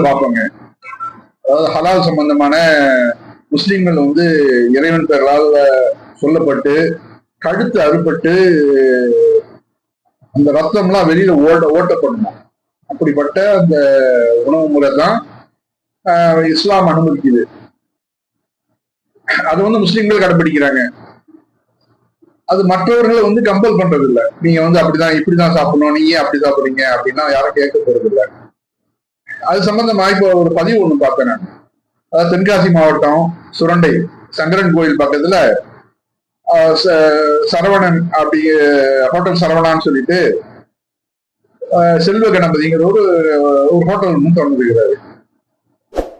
பார்ப்பாங்க. அதாவது ஹலால் சம்பந்தமான முஸ்லீம்கள் வந்து இறைவன் பெயர்களால் சொல்லப்பட்டு கழுத்து அறுபட்டு அந்த ரத்தம்லாம் வெளியில ஓட்ட ஓட்டப்படணும். அப்படிப்பட்ட அந்த உணவு முறை தான் ஆஹ், இஸ்லாம் அனுமதிக்குது. அது வந்து முஸ்லீம்கள் கடைபிடிக்கிறாங்க அது மற்றவர்களை வந்து கம்பல் பண்றது இல்லை நீங்க வந்து அப்படிதான் இப்படிதான் சாப்பிடணும் நீங்க ஏன் அப்படி சாப்பிடுறீங்க அப்படின்னா யாரும் கேட்க போறது இல்லை அது சம்பந்தமா இப்போ ஒரு பதிவு ஒண்ணு பார்த்தேன் நான். அதாவது தென்காசி மாவட்டம் சுரண்டை சங்கரன் கோயில் பக்கத்துல ஆஹ் ச- சரவணன் அப்படி ஹோட்டல் சரவணான்னு சொல்லிட்டு செல்வ கணபதிங்கிற ஒரு ஒரு ஹோட்டல் ஒன்று தொடங்குகிறாரு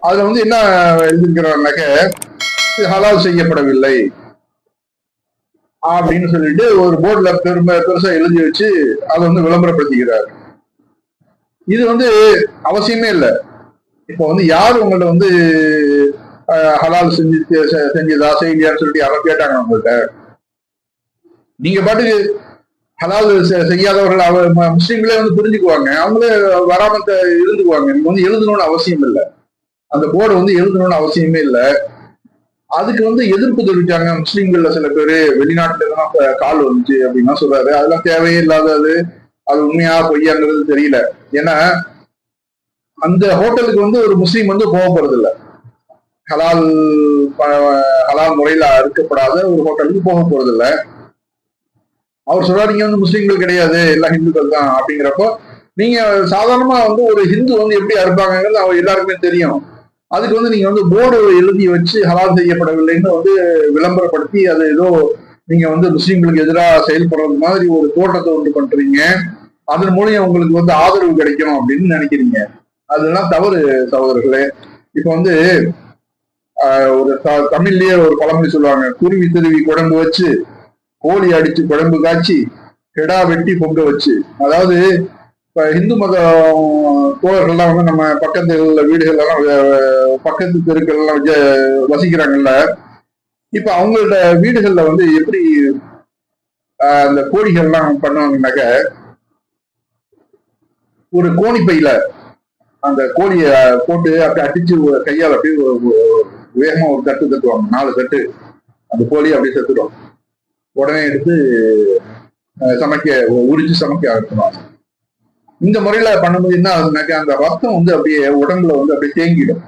அதுல வந்து என்ன எழுதிருக்கிறாருனாக்க ஹலால் செய்யப்படவில்லை அப்படின்னு சொல்லிட்டு ஒரு போர்டுல பெருமை பெருசா எழுதி வச்சு அதை வந்து விளம்பரப்படுத்திக்கிறாரு. இது வந்து அவசியமே இல்லை. இப்போ வந்து யார் உங்கள்ட்ட வந்து ஹலால் செஞ்சு செஞ்சதா செய்யலையான்னு சொல்லிட்டு யாரோ கேட்டாங்க உங்கள்கிட்ட நீங்க பாட்டுக்கு ஹலால் செய்யாதவர்கள் அவ முஸ்லீம்களே வந்து புரிஞ்சுக்குவாங்க. அவங்களே வராம இருந்துக்குவாங்க. நீங்க வந்து எழுதணும்னு அவசியம் இல்லை. அந்த போர்டு வந்து எழுதணும்னு அவசியமே இல்லை. அதுக்கு வந்து எதிர்ப்பு தெரிவிச்சாங்க முஸ்லீம்கள்ல சில பேர். வெளிநாட்டுல தான் கால் வந்துச்சு அப்படின்னா சொல்றாரு. அதெல்லாம் தேவையே இல்லாதது. அது உண்மையா பொய்யாங்கிறது தெரியல. ஏன்னா அந்த ஹோட்டலுக்கு வந்து ஒரு முஸ்லீம் வந்து போக போறது இல்ல ஹலால் ஹலால் முறையில அறுக்கப்படாத ஒரு ஹோட்டலுக்கு போக போறது இல்ல அவர் சொல்றாரு நீங்க வந்து முஸ்லீம்கள் கிடையாது எல்லாம் ஹிந்துக்கள் தான் அப்படிங்கிறப்போ நீங்க சாதாரணமா வந்து ஒரு ஹிந்து வந்து எப்படி அறுப்பாங்கிறது அவர் எல்லாருக்குமே தெரியும். அதுக்கு வந்து நீங்க வந்து போர்டு எழுதி வச்சு ஹலால் செய்யப்படவில்லைன்னு வந்து விளம்பரப்படுத்தி அது ஏதோ நீங்க வந்து முஸ்லீம்களுக்கு எதிராக செயல்படுறது மாதிரி ஒரு தோட்டத்தை உண்டு பண்றீங்க. அதன் மூலியம் உங்களுக்கு வந்து ஆதரவு கிடைக்கும் அப்படின்னு நினைக்கிறீங்க. அதெல்லாம் தவறு சகோதரர்களே. இப்ப வந்து ஒரு த- தமிழ்லயே ஒரு பழமொழி சொல்லுவாங்க. குருவி திருவி குழம்பு வச்சு கோழி அடிச்சு குழம்பு காய்ச்சி கெடா வெட்டி பொங்க வச்சு. அதாவது இப்ப இந்து மத தோழர்கள்லாம் வந்து நம்ம பக்கத்து வீடுகள் எல்லாம் பக்கத்து தெருக்கள் எல்லாம் வச்சு வசிக்கிறாங்கல்ல இப்ப அவங்களோட வீடுகள்ல வந்து எப்படி அந்த கோழிகள் எல்லாம் பண்ணுவாங்கன்னாக்க ஒரு கோணி பையில அந்த கோழிய போட்டு அப்படி அடிச்சு கையால் அப்படியே வேகமா ஒரு தட்டு தட்டுவாங்க. நாலு தட்டு. அந்த கோழியை அப்படியே செத்துடும். உடனே எடுத்து சமைக்க உரிச்சு சமைக்க ஆரம்பிச்சுவாங்க இந்த முறையில பண்ணும்போது என்ன ஆகுதுனாக்க அந்த ரத்தம் வந்து அப்படியே உடம்புல வந்து அப்படியே தேங்கிடும்.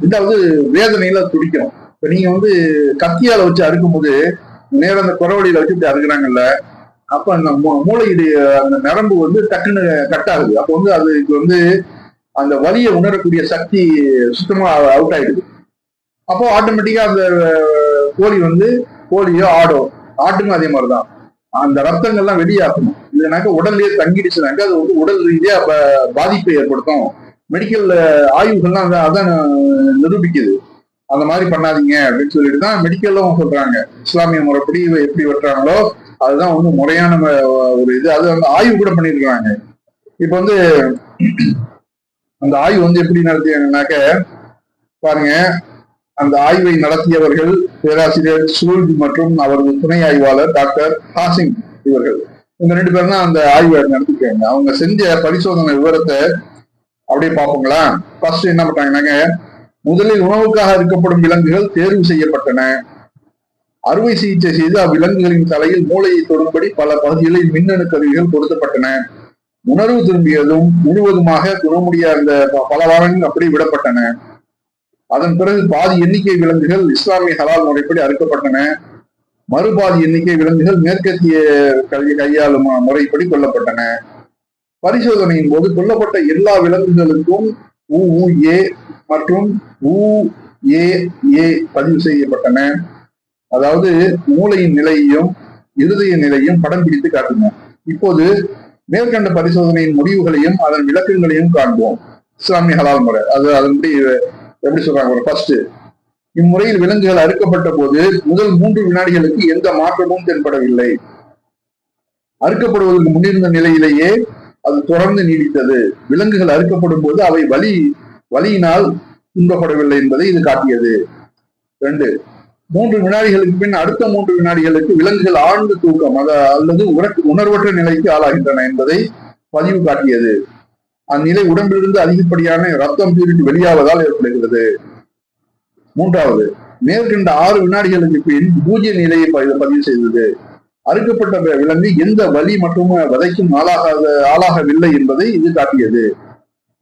ரெண்டாவது வேதனையில துடிக்கும். இப்ப நீங்க வந்து கத்தியால வச்சு அறுக்கும்போது நேரம் அந்த குறவழியில வச்சு இப்படி அறுக்குறாங்கல்ல அப்ப அந்த மூ- மூளையுடைய அந்த நரம்பு வந்து டக்குன்னு கட் ஆகுது. அப்போ வந்து அதுக்கு வந்து அந்த வலியை உணரக்கூடிய சக்தி சுத்தமா அவுட் ஆயிடுது. அப்போ ஆட்டோமேட்டிக்கா அந்த கோழி வந்து கோழியோ ஆடோ ஆட்டுக்கும் அதே மாதிரிதான். அந்த ரத்தங்கள்லாம் வெளியாக்கணும் இல்லைனாக்கா உடல்லயே தங்கிடுச்சுனாக்கா அது வந்து உடல் ரீதியா பாதிப்பை ஏற்படுத்தும். மெடிக்கல் uh, ஆய்வுகள்லாம் அதான் நிரூபிக்குது. அந்த மாதிரி பண்ணாதீங்க அப்படின்னு சொல்லிட்டு தான் மெடிக்கலும் சொல்றாங்க. இஸ்லாமிய முறைப்படி எப்படி வெட்டுறாங்களோ அதுதான் வந்து முறையான ஒரு இது. அது வந்து ஆய்வு கூட பண்ணியிருக்காங்க இப்போ வந்து அந்த ஆய்வு வந்து எப்படி நடத்தியாங்கன்னாக்க பாருங்க. அந்த ஆய்வை நடத்தியவர்கள் பேராசிரியர் சூழ் மற்றும் அவரது துணை ஆய்வாளர் டாக்டர் ஹாசிங் இவர்கள். இந்த ரெண்டு பேரும் தான் அந்த ஆய்வை நடத்திருக்காங்க அவங்க செஞ்ச பரிசோதனை விவரத்தை அப்படியே பார்ப்போங்களா. ஃபர்ஸ்ட் என்ன பண்றாங்கன்னாங்க முதலில் உணவுக்காக அறுக்கப்படும் விலங்குகள் தேர்வு செய்யப்பட்டன. அறுவை சிகிச்சை செய்து அவ்விலங்குகளின் தலையில் மூளையை தொடும்படி பல பகுதிகளில் மின்னணு கருவிகள் பொருத்தப்பட்டன. உணர்வு திரும்பியதும் முழுவதுமாக குணமுடிய அந்த ப- பல வாரங்கள் அப்படி விடப்பட்டன. அதன் பிறகு பாதி எண்ணிக்கை விலங்குகள் இஸ்லாமிய ஹலால் முறைப்படி அறுக்கப்பட்டன. மறுபாதி எண்ணிக்கை விலங்குகள் மேற்கத்திய கல்வி கையாளும் முறைப்படி கொல்லப்பட்டன. பரிசோதனையின் போது கொல்லப்பட்ட எல்லா விலங்குகளுக்கும் ஏ மற்றும் ஏ பதிவு செய்யப்பட்டன. அதாவது மூளையின் நிலையையும் இருதய நிலையும் படம் பிடித்து காட்டின இப்போது மேற்கண்ட பரிசோதனையின் முடிவுகளையும் அதன் விளக்கங்களையும் காண்போம். இஸ்லாமிய ஹலால் முறை. அது அதன்படி எப்படி சொல்றாங்க? ஒரு ஃபர்ஸ்ட் இம்முறையில் விலங்குகள் அறுக்கப்பட்ட போது முதல் மூன்று வினாடிகளுக்கு எந்த மாற்றமும் தென்படவில்லை. அறுக்கப்படுவதற்கு முன்னிருந்த நிலையிலேயே அது தொடர்ந்து நீடித்தது. விலங்குகள் அறுக்கப்படும் போது அவை வலி வலியினால் துன்பப்படவில்லை என்பதை இது காட்டியது. ரெண்டு மூன்று வினாடிகளுக்கு பின் அடுத்த மூன்று வினாடிகளுக்கு விலங்குகள் ஆழ்ந்த தூக்கம் அல்லது உணர்வற்ற நிலைக்கு ஆளாகின்றன என்பதை பதிவு காட்டியது. அந்நிலை உடம்பிலிருந்து அதிகப்படியான ரத்தம் பீரிட்டு வெளியாவதால் ஏற்படுகிறது. மூன்றாவது மேற்கண்ட ஆறு வினாடிகளுக்கு பின் பூஜ்ய நிலையை பதிவு செய்தது. அறுக்கப்பட்ட விலங்கு எந்த வலி மற்றும் வதைக்கும் ஆளாகாத ஆளாகவில்லை என்பதை இது காட்டியது.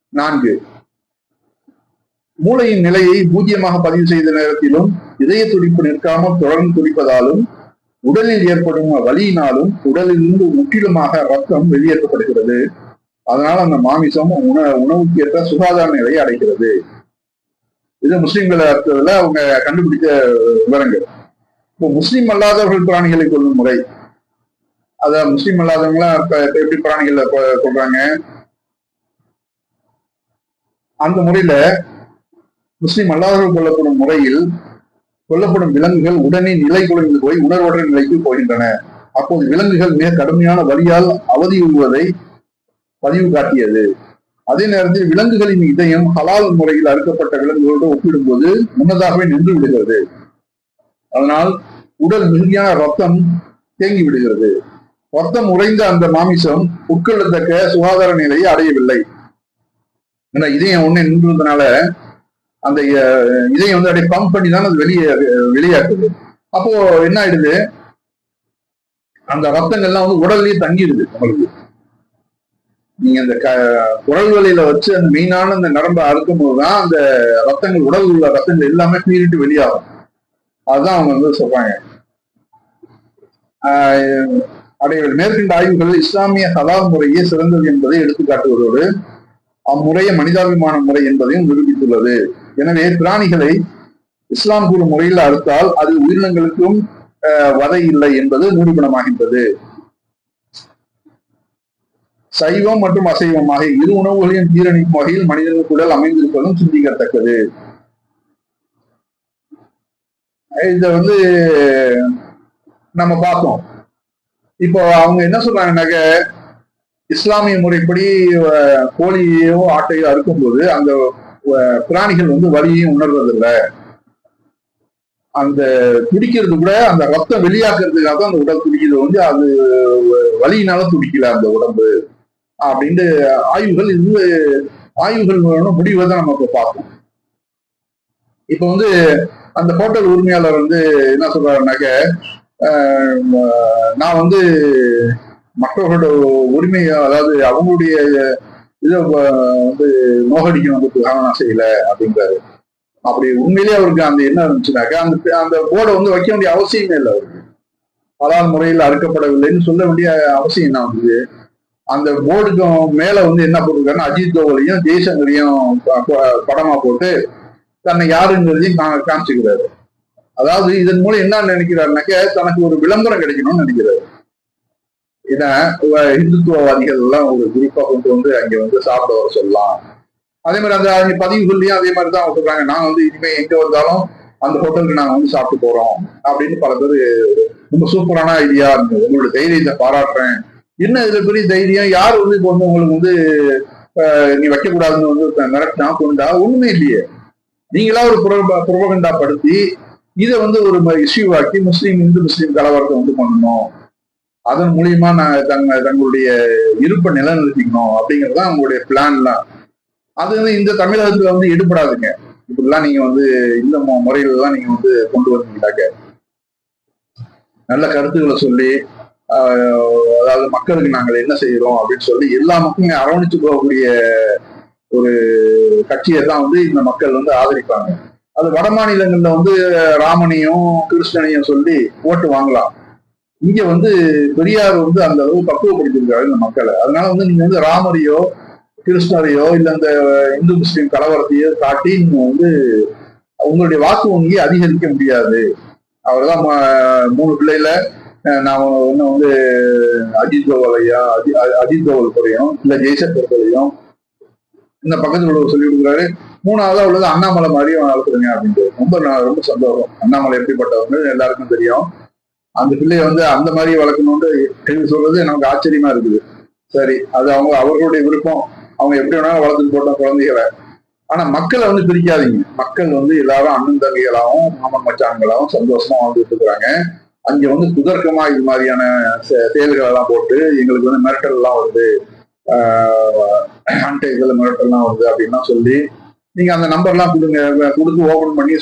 நான்கு. மூளையின் நிலையை பூஜ்ஜியமாக பதிவு செய்த நேரத்திலும் இதய துடிப்பு நிற்காமல் தொடர்ந்து துடிப்பதாலும் உடலில் ஏற்படும் வலியினாலும் உடலிலிருந்து முற்றிலுமாக ரத்தம் வெளியேற்றப்படுகிறது. அதனால் அந்த மாமிசம் உண உணவுக்கு ஏற்ற சுகாதார நிலையை அடைகிறது. இது முஸ்லிம்களை அர்த்தத்துல அவங்க கண்டுபிடித்த விவரங்கள். இப்போ முஸ்லீம் அல்லாதவர்கள் பிராணிகளை கொள்ளும் முறை. அத முஸ்லீம் அல்லாதவங்களாம் இப்ப எப்படி பிராணிகளை கொள்றாங்க அந்த முறையில முஸ்லீம் அல்லாதவர்கள் கொல்லப்படும் முறையில் கொல்லப்படும் விலங்குகள் உடனே நிலை குலைந்து போய் உணர்வற்ற நிலைக்கு போகின்றன. அப்போது விலங்குகள் மிக கடுமையான வழியால் அவதி உள்வதை பதிவு காட்டியது. அதே நேரத்தில் விலங்குகளின் இதயம் ஹலால் முறையில் அறுக்கப்பட்ட விலங்குகளோடு ஒப்பிடும்போது முன்னதாகவே நின்று விடுகிறது. அதனால் உடல் மிகுதியான ரத்தம் தேங்கி விடுகிறது. ரத்தம் உறைந்த அந்த மாமிசம் உட்கொள்ளத்தக்க சுகாதார நிலையை அடையவில்லை. ஏன்னா இதயம் ஒண்ணு நின்றதுனால அந்த இதயம் வந்து அப்படியே பம்ப் பண்ணி தான் அது வெளியே வெளியாக்குது. அப்போ என்ன ஆயிடுது? அந்த ரத்தங்கள்லாம் வந்து உடல்லயே தங்கிடுது நம்மளுக்கு. நீங்க அந்த க குரல் வழியில வச்சு அந்த மெயினான அந்த நரம்பை அறுக்கும் போதுதான் அந்த ரத்தங்கள் உடல் உள்ள ரத்தங்கள் எல்லாமே பீரிட்டு வெளியாகும். அதுதான் அவங்க வந்து சொல்றாங்க. ஆஹ் அடைகள். மேற்கண்ட ஆய்வுகள் இஸ்லாமிய ஹலால் முறையே சிறந்தது என்பதை எடுத்துக்காட்டுவதோடு அம்முறைய மனிதாபிமான முறை என்பதையும் நிரூபித்துள்ளது. எனவே பிராணிகளை இஸ்லாம் கூறும் முறையில் அறுத்தால் அது உயிரினங்களுக்கும் வதை இல்லை என்பது நிரூபணமாகின்றது சைவம் மற்றும் அசைவம் ஆகிய இரு உணவுகளையும் ஜீரணிக்கும் வகையில் மனிதர்கள் உடல் அமைந்திருப்பதும் சிந்திக்கத்தக்கது இத வந்து நம்ம பார்த்தோம் இப்போ அவங்க என்ன சொல்றாங்கன்னாக்க இஸ்லாமிய முறைப்படி கோழியோ ஆட்டையோ அறுக்கும்போது அந்த பிராணிகள் வந்து வலியையும் உணர்வதில்லை அந்த துடிக்கிறது கூட அந்த ரத்தம் வெளியாக்குறதுக்காக தான் அந்த உடல் துடிக்கிறது வந்து அது வலியினால துடிக்கல அந்த உடம்பு. அப்படின்ட்டு ஆய்வுகள் இது ஆய்வுகள் முடிவை தான் நம்ம இப்ப பார்ப்போம். இப்ப வந்து அந்த ஹோட்டல் உரிமையாளர் வந்து என்ன சொல்றாருனாக்க நான் வந்து மற்றவர்களோட உரிமையை அதாவது அவங்களுடைய இதை வந்து நோகடிக்கணுங்கிறதுக்காக நான் செய்யல அப்படின்றாரு. அப்படி உண்மையிலேயே அவருக்கு அந்த என்ன இருந்துச்சுனாக்கா அந்த அந்த போர்டை வந்து வைக்க வேண்டிய அவசியமே இல்லை அவருக்கு. பலால் முறையில் அறுக்கப்படவில்லைன்னு சொல்ல வேண்டிய அவசியம் என்ன வந்தது? அந்த போர்டுக்கும் மேல வந்து என்ன போட்டிருக்காருன்னா அஜித் தோவலையும் ஜெய்சங்கரையும் ப- படமா போட்டு தன்னை யாருங்கிறதையும் கா- காமிச்சுக்கிறாரு. அதாவது இதன் மூலம் என்ன நினைக்கிறாருனாக்க தனக்கு ஒரு விளம்பரம் கிடைக்கணும்னு நினைக்கிறாரு. ஏன்னா இந்துத்துவவாதிகள் எல்லாம் ஒரு குரூப்பா கொண்டு வந்து அங்க வந்து சாப்பிட வர சொல்லலாம். அதே மாதிரி அந்த அவங்க பதிவுகள்லயும் அதே மாதிரி தான் சொல்றாங்க. நான் வந்து இனிமே எங்க வந்தாலும் அந்த ஹோட்டலுக்கு நாங்க வந்து சாப்பிட்டு போறோம். அப்படின்னு பல பேர் ரொம்ப சூப்பரான ஐடியா உங்களோட தைரியத்தை பாராட்டுறேன். என்ன இதுல பெரிய தைரியம்? யார் வந்து இப்போ வந்து உங்களுக்கு வந்து நீ வைக்கக்கூடாதுன்னு வந்து மிரட்டினா கொண்டா? ஒண்ணுமே இல்லையே. நீங்களா ஒரு புரபகண்டா படுத்தி இதை வந்து ஒரு இஷ்யூ ஆக்கி முஸ்லீம் இந்து முஸ்லீம் கலவரத்தை வந்து பண்ணணும். அதன் மூலியமா நான் தங்க தங்களுடைய இருப்பை நிலைநிறுத்திக்கணும் அப்படிங்கறதுதான் அவங்களுடைய பிளான்லாம் அது வந்து இந்த தமிழகத்துல வந்து எடுபடாதுங்க இப்படிலாம் நீங்க வந்து இந்த முறையில எல்லாம் நீங்க வந்து கொண்டு வந்தீங்கன்னாக்க நல்ல கருத்துக்களை சொல்லி ஆஹ், அதாவது மக்களுக்கு நாங்கள் என்ன செய்யறோம் அப்படின்னு சொல்லி எல்லா மக்களும் அரவணைச்சு போகக்கூடிய ஒரு கட்சியை தான் வந்து இந்த மக்கள் வந்து ஆதரிப்பாங்க. அது வட மாநிலங்கள்ல வந்து ராமனையும் கிருஷ்ணனையும் சொல்லி ஓட்டு வாங்கலாம். இங்க வந்து பெரியார் வந்து அந்த அளவு பக்குவப்படுத்திருக்காரு இந்த மக்களை. அதனால வந்து நீங்க வந்து ராமரையோ கிருஷ்ணரையோ இல்ல இந்த இந்து முஸ்லீம் கலவரத்தையோ காட்டி நீங்க வந்து உங்களுடைய வாக்கு வங்கியை அதிகரிக்க முடியாது. அவர்தான் ம- மூணு பிள்ளையில நான் ஒண்ணு வந்து அஜித் தோவலையா அஜித் தோவல் குறையும் இல்ல ஜெய்சங்கர் குறையும். இந்த பக்கத்தில் உள்ளவர் சொல்லி கொடுக்குறாரு மூணாவதா உள்ளது அண்ணாமலை மாதிரியும் வளர்க்குறீங்க அப்படின்ட்டு. ரொம்ப ரொம்ப சந்தோஷம். அண்ணாமலை எப்படிப்பட்டவங்க எல்லாருக்கும் தெரியும். அந்த பிள்ளைய வந்து அந்த மாதிரி வளர்க்கணும்னு கேள்வி சொல்றது நமக்கு ஆச்சரியமா இருக்குது. சரி அது அவங்க அவர்களுடைய விருப்பம். அவங்க எப்படி வேணாலும் வளர்த்துட்டு போட்டோம் குழந்தைகளை. ஆனா மக்களை வந்து பிரிக்காதீங்க. மக்கள் வந்து எல்லாரும் அண்ணன் தங்கைகளாகவும் மாமன் மச்சான்களாகவும் சந்தோஷமா வாழ்ந்துட்டு இருக்கிறாங்க. அங்க வந்து குதர்க்கமா இது மாதிரியான செ- செயல்கள் எல்லாம் போட்டு எங்களுக்கு வந்து மிரட்டல் எல்லாம் வருது. அன்டை இதுல மிரட்டெல்லாம் வருது அப்படின்லாம் சொல்லி நீங்க அந்த நம்பர்லாம் கொடுங்க கொடுத்து ஓபன் பண்ணி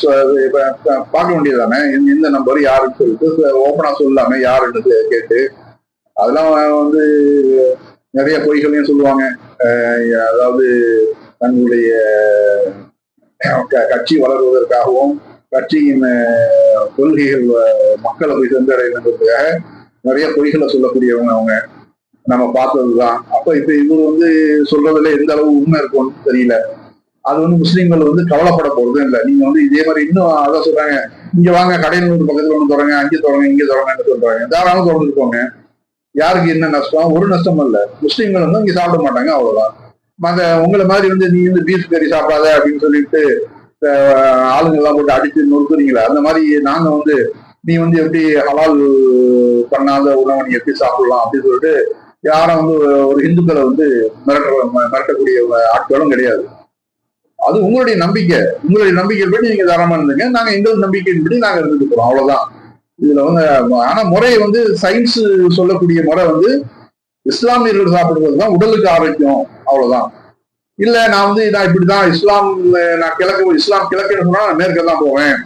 பார்க்க வேண்டியது தானே இந்த நம்பர் யாருன்னு சொல்லிட்டு ஓபனா சொல்லாம யாருன்னு கேட்டு அதெல்லாம் வந்து நிறைய பொய்களையும் சொல்லுவாங்க. அதாவது தங்களுடைய க- கட்சி வளர்வதற்காகவும் கட்சியின் கொள்கைகள் மக்களை போய் சென்றடைவதற்காக நிறைய பொய்களை சொல்லக்கூடியவங்க அவங்க. நம்ம பார்த்ததுதான். அப்ப இப்ப இவர் வந்து சொல்றதுல எந்த அளவு உண்மை இருக்கும்னு தெரியல. அது வந்து முஸ்லீம்கள் வந்து கவலைப்பட போறதும் இல்லை. நீங்க வந்து இதே மாதிரி இன்னும் அதான் சொல்றாங்க இங்க வாங்க கடையில் பக்கத்துல ஒன்று தொடங்க அங்கே தொடங்க இங்கே தொடங்கன்னு சொல்றாங்க. தாராளம் தொடர்ந்து போங்க. யாருக்கு என்ன நஷ்டம்? ஒரு நஷ்டம் இல்ல. முஸ்லீம்கள் வந்து இங்க சாப்பிட மாட்டாங்க அவ்வளவுதான். மற்ற உங்களை மாதிரி வந்து நீ வந்து பீஃப் கறி சாப்பிடாத அப்படின்னு சொல்லிட்டு ஆளுங்க எல்லாம் போட்டு அடிச்சு நொறுக்குறீங்களா அந்த மாதிரி நாங்க வந்து நீ வந்து எப்படி ஹலால் பண்ணாத உணவை நீ எப்படி சாப்பிடலாம்? அப்படின்னு சொல்லிட்டு யாரும் வந்து ஒரு இந்துக்களை வந்து மிரட்ட மிரட்டக்கூடிய ஆட்களும் கிடையாது. அது உங்களுடைய நம்பிக்கை. உங்களுடைய நம்பிக்கைப்படி நீங்க தாராளமா இருந்தீங்க. நாங்க எங்கள் நம்பிக்கையின்படி நாங்க இருந்துட்டு போறோம். அவ்வளவுதான். இதுல வந்து ஆனா முறை வந்து சயின்ஸ் சொல்லக்கூடிய முறை வந்து இஸ்லாமியர்கள் சாப்பிடுறது தான் உடலுக்கு ஆரோக்கியம். அவ்வளவுதான். இல்ல நான் வந்து நான் இப்படிதான். இஸ்லாம் நான் கிழக்கு இஸ்லாம் கிழக்குன்னு சொன்னா நான் மேற்க தான் போவேன்.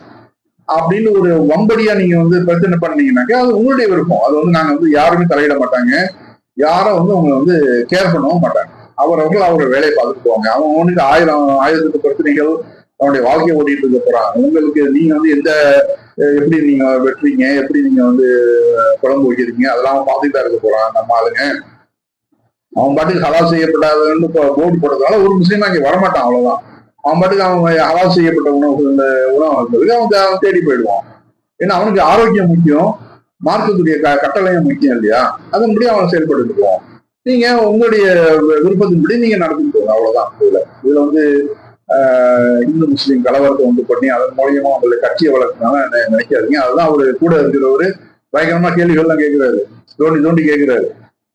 அப்படின்னு ஒரு வம்படியா நீங்க வந்து பிரச்சனை பண்ணீங்கன்னாக்கா அது உங்களுடைய விருப்பம். அது வந்து நாங்க வந்து யாருமே தலையிட மாட்டாங்க. யாரும் வந்து உங்களை வந்து கேர் பண்ணவும் மாட்டாங்க. அவரவர்கள் அவரோட வேலையை பார்த்துட்டு போவாங்க. அவங்க அவனுக்கு ஆயிரம் ஆயிரத்துக்கு பிரச்சனைகள் அவனுடைய வாழ்க்கையை ஓட்டிட்டு இருக்க போறாங்க உங்களுக்கு நீங்க வந்து எந்த எப்படி நீங்க வெட்டுறீங்க? எப்படி நீங்க வந்து குழம்பு வைக்கிறீங்க? அதெல்லாம் அவன் பார்த்துட்டு இருக்க போறான் நம்ம ஆளுங்க. அவன் பாட்டுக்கு ஹலால் செய்யப்படாதுன்னு போர்டு போட்டதுனால ஒரு முஸ்லீம் அங்கே வரமாட்டான் அவ்வளவுதான். அவன் பாட்டுக்கு அவன் ஹலால் செய்யப்பட்ட உணவு இந்த உணவு வந்ததுக்கு அவன் தேடி போயிடுவான். ஏன்னா அவனுக்கு ஆரோக்கியம் முக்கியம். மார்க்கத்துடைய க கட்டளையும் முக்கியம் இல்லையா? அதன்படி அவன் செயல்பட்டு போவான் நீங்க உங்களுடைய விருப்பத்தின்படி நீங்க நடந்து போகணும் அவ்வளவுதான். இதுல இதுல வந்து ஆஹ், இந்து முஸ்லீம் கலவரத்தை உண்டு பண்ணி அதன் மூலியமா உங்களுடைய கட்சியை வளர்க்கணும் நினைக்காதீங்க. அதுதான் அவரு கூட இருக்கிறவரு பயங்கரமா கேள்விகள்லாம் கேட்கிறாரு. தோண்டி தோண்டி கேட்கிறாரு.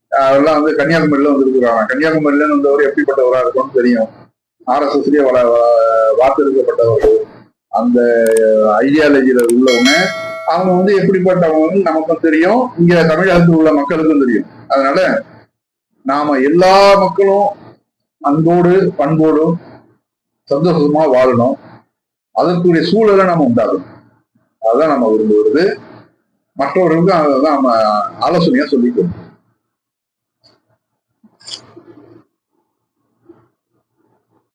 அதெல்லாம் வந்து கன்னியாகுமரியில வந்துருக்குறாங்க. கன்னியாகுமரியில வந்தவர் எப்படிப்பட்டவரா இருக்கும்னு தெரியும். ஆர்எஸ்எஸ்லயே வள வ- வார்த்தெடுக்கப்பட்டவர் அந்த ஐடியாலஜியில உள்ளவங்க. அவங்க வந்து எப்படிப்பட்டவங்க நமக்கும் தெரியும். இங்க தமிழகத்தில் உள்ள மக்களுக்கும் தெரியும். அதனால நாம எல்லா மக்களும் அன்போடு பண்போடும் சந்தோஷமா வாழணும். அதற்குரிய சூழலை நம்ம உண்டாகணும் அதுதான் நம்ம விரும்புகிறது. மற்றவர்களுக்கும் அதை தான் நம்ம ஆலோசனையா சொல்லிக்கணும்